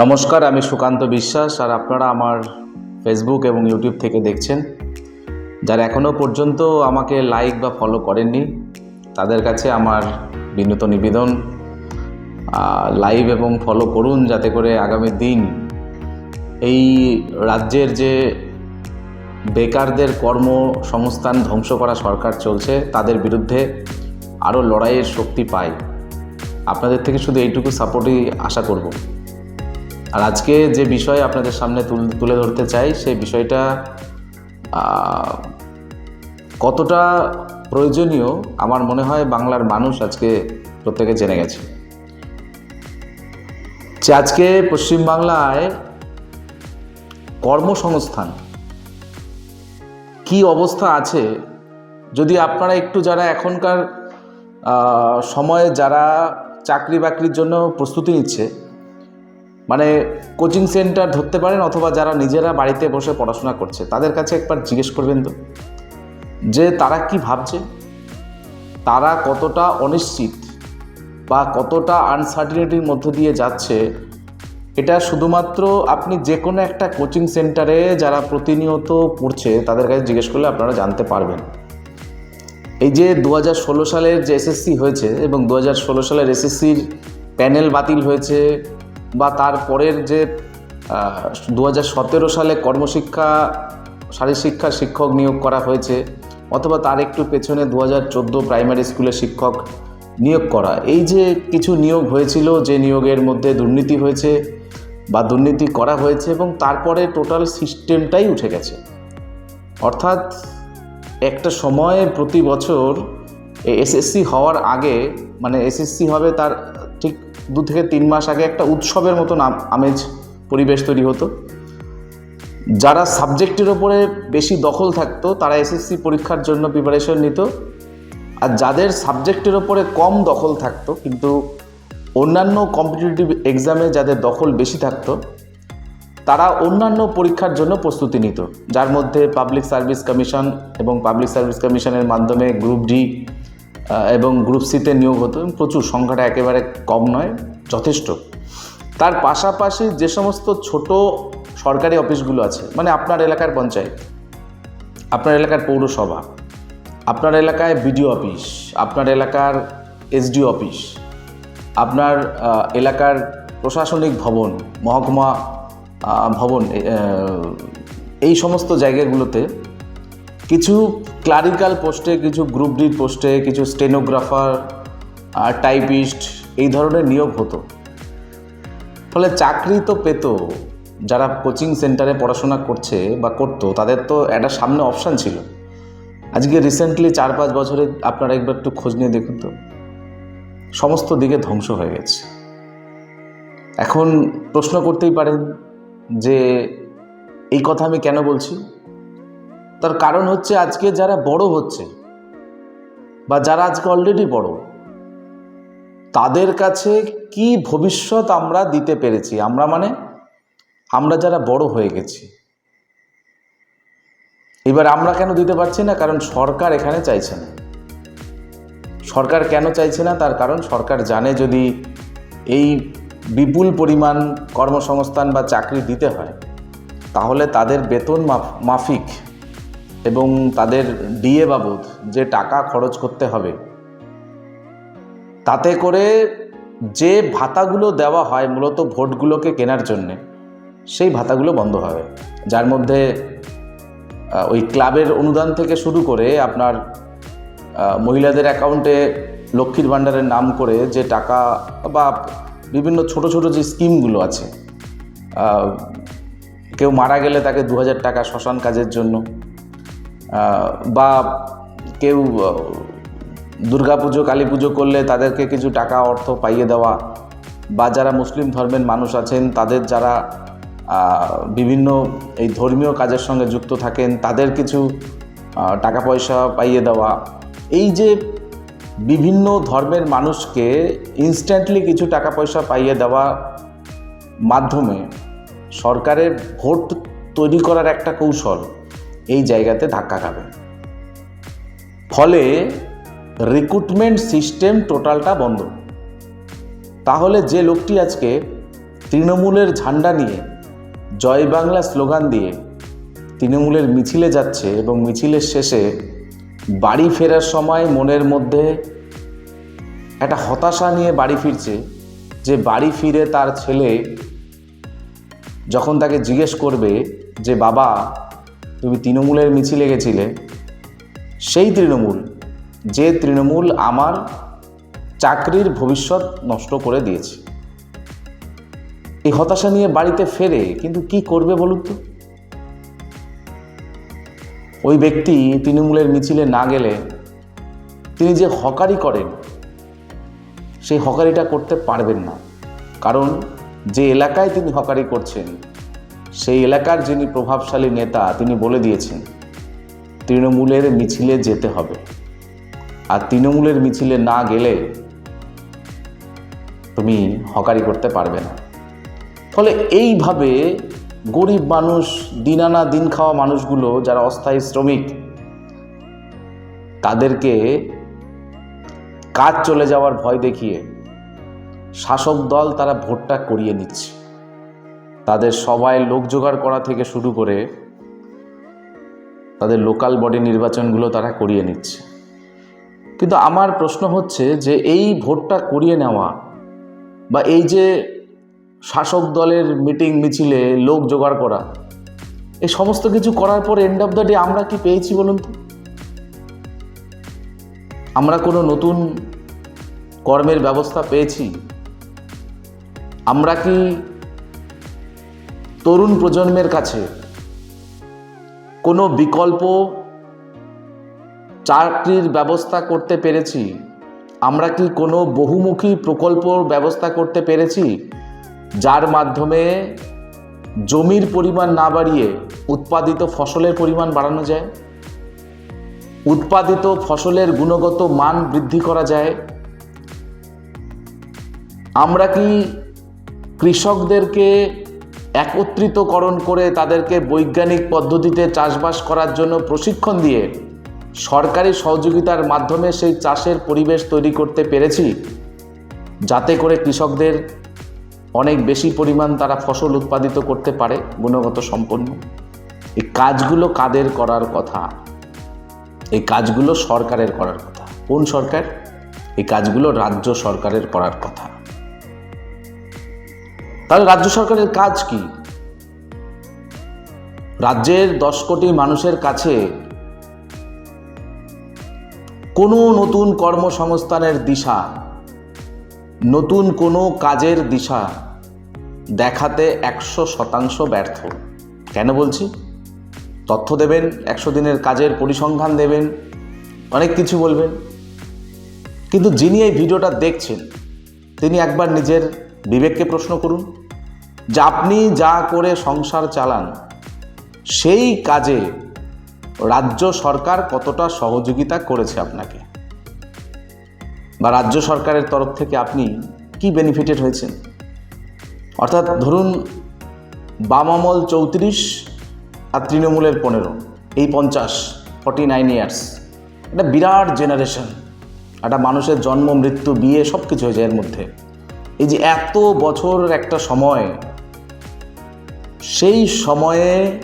নমস্কার, আমি সুকান্ত বিশ্বাস আর আপনারা আমার ফেসবুক এবং ইউটিউব থেকে দেখছেন। যারা এখনও পর্যন্ত আমাকে লাইক বা ফলো করেননি, তাদের কাছে আমার বিনীত নিবেদন লাইভ এবং ফলো করুন যাতে করে আগামী দিন এই রাজ্যের যে বেকারদের কর্মসংস্থান ধ্বংস করা সরকার চলছে, তাদের বিরুদ্ধে আরও লড়াইয়ের শক্তি পায় আপনাদের থেকে শুধু এইটুকু সাপোর্টই আশা করব। আর আজকে যে বিষয় আপনাদের সামনে তুল- ধরতে চাই, সেই বিষয়টা কতটা প্রয়োজনীয় আমার মনে হয় বাংলার মানুষ আজকে প্রত্যেকে জেনে গেছে। যে আজকে পশ্চিমবাংলায় কর্মসংস্থান কি অবস্থা আছে, যদি আপনারা একটু যারা এখনকার সময়ে যারা চাকরি বাকরির জন্য প্রস্তুতি নিচ্ছে মানে কোচিং সেন্টার ধরতে পারেন অথবা যারা নিজেরা বাড়িতে বসে পড়াশোনা করছে, তাদের কাছে একবার জিজ্ঞেস করবেন তো। যে তারা কি ভাবছে? তারা কতটা অনিশ্চিত বা কতটা আনসার্টিনিটির মধ্য দিয়ে যাচ্ছে? এটা শুধুমাত্র আপনি যে কোনো একটা কোচিং সেন্টারে যারা প্রতিনিয়ত পড়ছে, তাদের কাছে জিজ্ঞেস করলে আপনারা জানতে পারবেন। এই যে দু হাজার ষোলো সালের যে এসএসসি হয়েছে এবং দু হাজার ষোলো সালের এসএসসির প্যানেল বাতিল হয়েছে বা তারপরের যে দু হাজার সতেরো সালে কর্মশিক্ষা শারীরশিক্ষা শিক্ষক নিয়োগ করা হয়েছে, অথবা তার একটু পেছনে দু হাজার চোদ্দ প্রাইমারি স্কুলে শিক্ষক নিয়োগ করা। এই যে কিছু নিয়োগ হয়েছিল, যে নিয়োগের মধ্যে দুর্নীতি হয়েছে বা দুর্নীতি করা হয়েছে এবং তারপরে টোটাল সিস্টেমটাই উঠে গেছে। অর্থাৎ একটা সময়ে প্রতি বছর এসএসসি হওয়ার আগে মানে এসএসসি হবে তার ঠিক দু থেকে তিন মাস আগে একটা উৎসবের মতন আম- আমেজ, পরিবেশ তৈরি হতো। যারা সাবজেক্টের ওপরে বেশি দখল থাকতো, তারা এসএসসি পরীক্ষার জন্য প্রিপারেশন নিত। আর যাদের সাবজেক্টের ওপরে কম দখল থাকতো, কিন্তু অন্যান্য কম্পিটিটিভ এক্সামে যাদের দখল বেশি থাকতো, তারা অন্যান্য পরীক্ষার জন্য প্রস্তুতি নিত। যার মধ্যে পাবলিক সার্ভিস কমিশন এবং পাবলিক সার্ভিস কমিশনের মাধ্যমে গ্রুপ ডি এবং গ্রুপ সিতে নিয়োগ হতো প্রচুর, সংখ্যাটা একেবারে কম নয়, যথেষ্ট। তার পাশাপাশি যে সমস্ত ছোট সরকারি অফিসগুলো আছে মানে আপনার এলাকার পঞ্চায়েত, আপনার এলাকার পৌরসভা, আপনার এলাকায় বিডিও অফিস, আপনার এলাকার এসডিও অফিস, আপনার এলাকার প্রশাসনিক ভবন, মহকুমা ভবন এই সমস্ত জায়গাগুলোতে কিছু ক্লারিক্যাল পোস্টে কিছু গ্রুপ ডি পোস্টে কিছু স্টেনোগ্রাফার টাইপিস্ট এই ধরনের নিয়োগ হতো। ফলে চাকরি তো পেত। যারা কোচিং সেন্টারে পড়াশোনা করছে বা করতো, তাদের তো একটা সামনে অপশান ছিল। আজকে রিসেন্টলি চার পাঁচ বছরে আপনারা একবার একটু খোঁজ নিয়ে দেখুন তো। সমস্ত দিকে ধ্বংস হয়ে গেছে। এখন প্রশ্ন করতেই পারেন যে, এই কথা আমি কেন বলছি? তার কারণ হচ্ছে আজকে যারা বড় হচ্ছে বা যারা আজকে অলরেডি বড়, তাদের কাছে কি ভবিষ্যৎ আমরা দিতে পেরেছি? আমরা মানে আমরা যারা বড় হয়ে গেছি। এবার আমরা কেন দিতে পারছি না? কারণ সরকার এখানে চাইছে না। সরকার কেন চাইছে না? তার কারণ সরকার জানে যদি এই বিপুল পরিমাণ কর্মসংস্থান বা চাকরি দিতে হয়, তাহলে তাদের বেতন মাফ- মাফিক এবং তাদের ডিএ বাবদ যে টাকা খরচ করতে হবে, তাতে করে যে ভাতাগুলো দেওয়া হয় মূলত ভোটগুলোকে কেনার জন্যে, সেই ভাতাগুলো বন্ধ হবে। যার মধ্যে ওই ক্লাবের অনুদান থেকে শুরু করে আপনার মহিলাদের অ্যাকাউন্টে লক্ষ্মীর ভাণ্ডারের নাম করে যে টাকা বা বিভিন্ন ছোট ছোট যে স্কিমগুলো আছে কেউ মারা গেলে তাকে দু হাজার টাকা শ্মশান কাজের জন্য বা কেউ দুর্গাপুজো কালী পুজো করলে তাদেরকে কিছু টাকা, অর্থ পাইয়ে দেওয়া বা যারা মুসলিম ধর্মের মানুষ আছেন, তাদের যারা বিভিন্ন এই ধর্মীয় কাজের সঙ্গে যুক্ত থাকেন, তাদের কিছু টাকা পয়সা পাইয়ে দেওয়া। এই যে বিভিন্ন ধর্মের মানুষকে ইনস্ট্যান্টলি কিছু টাকা পয়সা পাইয়ে দেওয়া মাধ্যমে সরকারের ভোট তৈরি করার একটা কৌশল এই জায়গাতে ধাক্কা খাবে। ফলে রিক্রুটমেন্ট সিস্টেম টোটালটা বন্ধ। তাহলে যে লোকটি আজকে তৃণমূলের ঝান্ডা নিয়ে, জয় বাংলা স্লোগান দিয়ে তৃণমূলের মিছিলে যাচ্ছে এবং মিছিলের শেষে বাড়ি ফেরার সময় মনের মধ্যে একটা হতাশা নিয়ে বাড়ি ফিরছে যে বাড়ি ফিরে তার ছেলে যখন তাকে জিজ্ঞেস করবে যে, বাবা তুমি তৃণমূলের মিছিলে গেছিলে, সেই তৃণমূল, যে তৃণমূল আমার চাকরির ভবিষ্যৎ নষ্ট করে দিয়েছে। এই হতাশা নিয়ে বাড়িতে ফেরে, কিন্তু কি করবে বলুন তো? ওই ব্যক্তি তৃণমূলের মিছিলে না গেলে তিনি যে হকারি করেন, সেই হকারিটা করতে পারবেন না। কারণ যে এলাকায় তিনি হকারি করছেন সেই এলাকার যিনি প্রভাবশালী নেতা, তিনি বলে দিয়েছেন, তৃণমূলের মিছিলে যেতে হবে। আর তৃণমূলের মিছিলে না গেলে তুমি হকারি করতে পারবে না। ফলে এইভাবে গরিব মানুষ দিন আনা দিন খাওয়া মানুষগুলো, যারা অস্থায়ী শ্রমিক, তাদেরকে কাজ চলে যাওয়ার ভয় দেখিয়ে শাসক দল তারা ভোটটা করিয়ে নিচ্ছে। তাদের সবাই লোক জোগাড় করা থেকে শুরু করে তাদের লোকাল বডি নির্বাচনগুলো তারা করিয়ে নিচ্ছে। কিন্তু আমার প্রশ্ন হচ্ছে যে এই ভোটটা করিয়ে নেওয়া বা এই যে শাসক দলের মিটিং মিছিলে লোক জোগাড় করা, এই সমস্ত কিছু করার পর এন্ড অফ দ্য ডে আমরা কি পেয়েছি বলুন তো? আমরা কোনো নতুন কর্মের ব্যবস্থা পেয়েছি? আমরা কি তরুণ প্রজন্মের কাছে কোনো বিকল্প চাকরির ব্যবস্থা করতে পেরেছি? আমরা কি কোনো বহুমুখী প্রকল্প ব্যবস্থা করতে পেরেছি? যার মাধ্যমে জমির পরিমাণ না বাড়িয়ে উৎপাদিত ফসলের পরিমাণ বাড়ানো যায়? উৎপাদিত ফসলের গুণগত মান বৃদ্ধি করা যায়? আমরা কি কৃষকদেরকে একত্রিতকরণ করে তাদেরকে বৈজ্ঞানিক পদ্ধতিতে চাষবাস করার জন্য প্রশিক্ষণ দিয়ে সরকারি সহযোগিতার মাধ্যমে সেই চাষের পরিবেশ তৈরি করতে পেরেছি। যাতে করে কৃষকদের অনেক বেশি পরিমাণ তারা ফসল উৎপাদিত করতে পারে গুণগত সম্পন্ন। এই কাজগুলো কাদের করার কথা? এই কাজগুলো সরকারের করার কথা। কোন সরকার? এই কাজগুলো রাজ্য সরকারের করার কথা। তাহলে রাজ্য সরকারের কাজ কি? রাজ্যের দশ কোটি মানুষের কাছে কোনো নতুন কর্মসংস্থানের দিশা, নতুন কোনো কাজের দিশা দেখাতে একশো শতাংশ ব্যর্থ। কেন বলছি? তথ্য দেবেন, একশো দিনের কাজের পরিসংখ্যান দেবেন, অনেক কিছু বলবেন। কিন্তু যিনি এই ভিডিওটা দেখছেন, তিনি একবার নিজের বিবেককে প্রশ্ন করুন। যে আপনি যা করে সংসার চালান, সেই কাজে রাজ্য সরকার কতটা সহযোগিতা করেছে আপনাকে? বা রাজ্য সরকারের তরফ থেকে আপনি কি বেনিফিটেড হয়েছেন? অর্থাৎ ধরুন বাম আমল চৌত্রিশ আর তৃণমূলের পনেরো, এই পঞ্চাশ ফর্টি নাইন ইয়ার্স এটা বিরাট জেনারেশন একটা মানুষের জন্ম, মৃত্যু, বিয়ে সব কিছু হয়ে যায় এর মধ্যে। এই যে এত বছর একটা সময় সেই সময়ে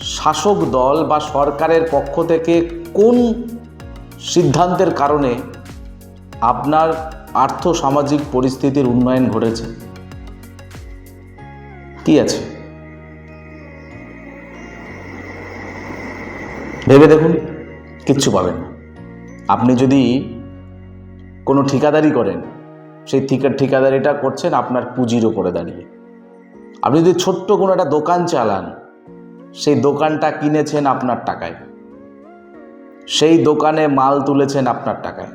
শাসক দল বা সরকারের পক্ষ থেকে কোন সিদ্ধান্তের কারণে আপনার আর্থ সামাজিক পরিস্থিতির উন্নয়ন ঘটেছে? কি আছে? ভেবে দেখুন, কিচ্ছু পাবেন না। আপনি যদি কোনো ঠিকাদারি করেন, সেই ঠিকা, ঠিকাদারিটা করছেন, আপনার পুঁজির ওপরে দাঁড়িয়ে। আপনি যদি ছোট্ট কোনো একটা দোকান চালান, সেই দোকানটা কিনেছেন আপনার টাকায়। সেই দোকানে মাল তুলেছেন আপনার টাকায়।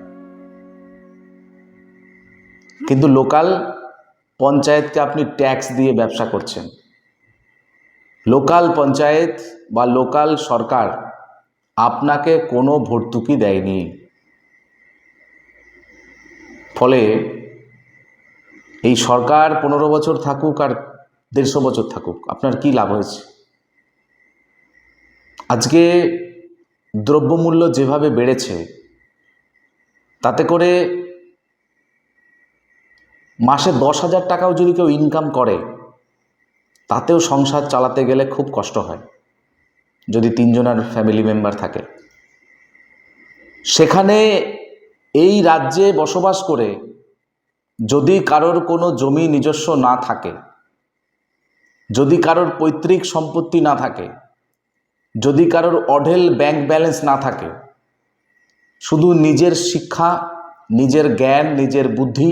কিন্তু লোকাল পঞ্চায়েতকে আপনি ট্যাক্স দিয়ে ব্যবসা করছেন। লোকাল পঞ্চায়েত বা লোকাল সরকার আপনাকে কোনো ভর্তুকি দেয়নি। ফলে এই সরকার পনেরো বছর থাকুক আর দেড়শো বছর থাকুক, আপনার কি লাভ হয়েছে? আজকে দ্রব্যমূল্য যেভাবে বেড়েছে, তাতে করে মাসে দশ হাজার টাকাও যদি কেউ ইনকাম করে, তাতেও সংসার চালাতে গেলে খুব কষ্ট হয়, যদি তিনজনের ফ্যামিলি মেম্বার থাকে। সেখানে এই রাজ্যে বসবাস করে যদি কারোর কোনো জমি নিজস্ব না থাকে যদি কারোর পৈতৃক সম্পত্তি না থাকে, যদি কারোর অঢেল ব্যাংক ব্যালেন্স না থাকে, শুধু নিজের শিক্ষা, নিজের জ্ঞান, নিজের বুদ্ধি,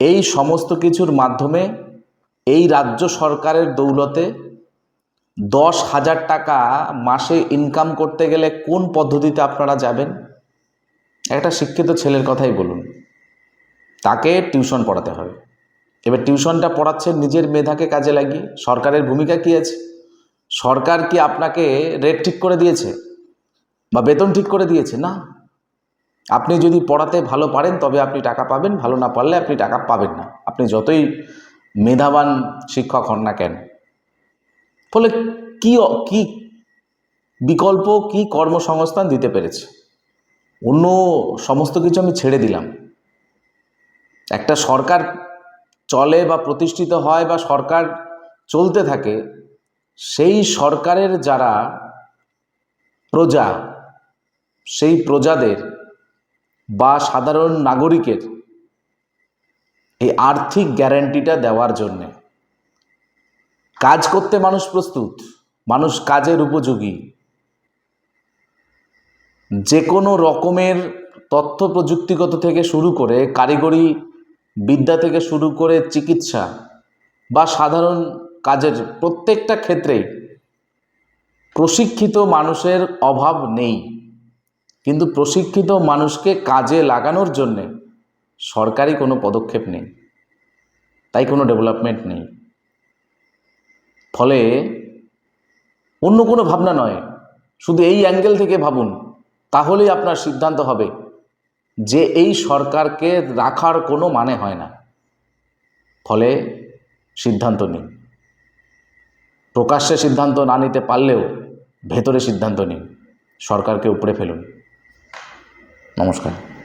এই সমস্ত কিছুর মাধ্যমে এই রাজ্য সরকারের দৌলতে দশ হাজার টাকা মাসে ইনকাম করতে গেলে কোন পদ্ধতিতে আপনারা যাবেন? একটা শিক্ষিত ছেলের কথাই বলুন, তাকে টিউশন পড়াতে হবে। এবার টিউশনটা পড়াচ্ছেন নিজের মেধাকে কাজে লাগিয়ে। সরকারের ভূমিকা কী আছে? সরকার কি আপনাকে রেট ঠিক করে দিয়েছে? বা বেতন ঠিক করে দিয়েছে? না। আপনি যদি পড়াতে ভালো পারেন, তবে আপনি টাকা পাবেন, ভালো না পারলে আপনি টাকা পাবেন না। আপনি যতই মেধাবান শিক্ষক হন না কেন। ফলে কি কি বিকল্প, কি কর্মসংস্থান দিতে পেরেছে? অন্য সমস্ত কিছু আমি ছেড়ে দিলাম। একটা সরকার চলে বা প্রতিষ্ঠিত হয় বা সরকার চলতে থাকে, সেই সরকারের যারা প্রজা, সেই প্রজাদের বা সাধারণ নাগরিকের এই আর্থিক গ্যারান্টিটা দেওয়ার জন্যে কাজ করতে মানুষ প্রস্তুত, মানুষ কাজের উপযোগী। যে কোনো রকমের তথ্য প্রযুক্তিগত থেকে শুরু করে কারিগরি বিদ্যা থেকে শুরু করে চিকিৎসা বা সাধারণ কাজের প্রত্যেকটা ক্ষেত্রেই প্রশিক্ষিত মানুষের অভাব নেই। কিন্তু প্রশিক্ষিত মানুষকে কাজে লাগানোর জন্যে সরকারি কোনো পদক্ষেপ নেই, তাই কোনো ডেভেলপমেন্ট নেই। ফলে অন্য কোনো ভাবনা নয়, শুধু এই অ্যাঙ্গেল থেকে ভাবুন, তাহলেই আপনার সিদ্ধান্ত হবে। যে এই সরকারকে রাখার কোনো মানে হয় না। ফলে সিদ্ধান্ত নিন। প্রকাশ্যে সিদ্ধান্ত না নিতে পারলেও ভেতরে সিদ্ধান্ত নিন। সরকারকে উপরে ফেলুন। নমস্কার।